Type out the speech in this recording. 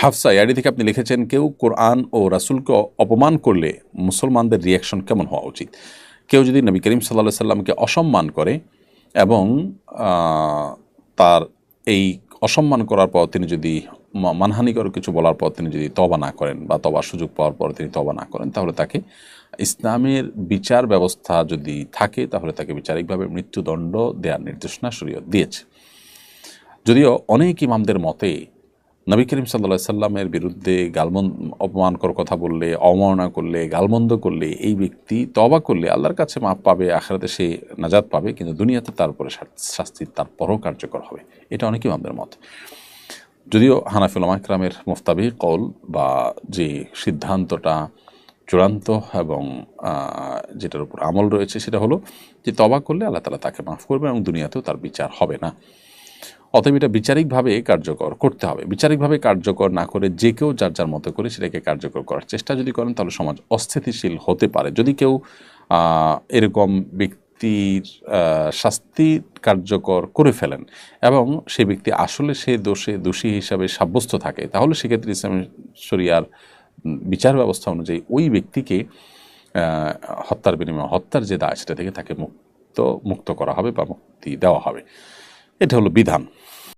হাফসা ইয়ারি থেকে আপনি লিখেছেন, কেউ কোরআন ও রাসুলকে অপমান করলে মুসলমানদের রিয়াকশন কেমন হওয়া উচিত? কেউ যদি নবী করিম সাল্লাহ সাল্লামকে অসম্মান করে এবং তার এই অসম্মান করার পর তিনি যদি মানহানিকর কিছু বলার পর তিনি যদি তবা না করেন বা তবার সুযোগ পাওয়ার পর তিনি তবা না করেন, তাহলে তাকে ইসলামের বিচার ব্যবস্থা যদি থাকে, তাহলে তাকে বিচারিকভাবে মৃত্যুদণ্ড দেওয়ার নির্দেশনা শরীয়ত দিয়েছে। যদিও অনেক ইমামদের মতে নবী করিম সাল্লা সাল্লামের বিরুদ্ধে গালমন অপমানকর কথা বললে, অবমাননা করলে, গালমন্দ করলে, এই ব্যক্তি তবা করলে আল্লাহর কাছে মাপ পাবে, আখরাতে সে নাজাদ পাবে, কিন্তু দুনিয়াতে তার উপরে শা- শাস্তি তার পরও কার্যকর হবে। এটা অনেক আমাদের মত। যদিও হানাফিল মাকরামের মুফতাবি কল বা যে সিদ্ধান্তটা চূড়ান্ত এবং যেটার উপর আমল রয়েছে, সেটা হলো যে তবা করলে আল্লাহ তালা তাকে মাফ করবে এবং দুনিয়াতেও তার বিচার হবে না। অতএব এটা বিচারিকভাবে কার্যকর করতে হবে। বিচারিকভাবে কার্যকর না করে যে কেউ যার যার মতো করে সেটাকে কার্যকর করার চেষ্টা যদি করেন, তাহলে সমাজ অস্থিতিশীল হতে পারে। যদি কেউ এরকম ব্যক্তির শাস্তি কার্যকর করে ফেলেন এবং সে ব্যক্তি আসলে সে দোষে, দোষী হিসাবে সাব্যস্ত থাকে, তাহলে সেক্ষেত্রে ইসলাম শরিয়ার বিচার ব্যবস্থা অনুযায়ী ওই ব্যক্তিকে হত্যার বিনিময়ে হত্যার যে দায় সেটা থেকে তাকে মুক্ত মুক্ত করা হবে বা মুক্তি দেওয়া হবে। এটা হলো বিধান।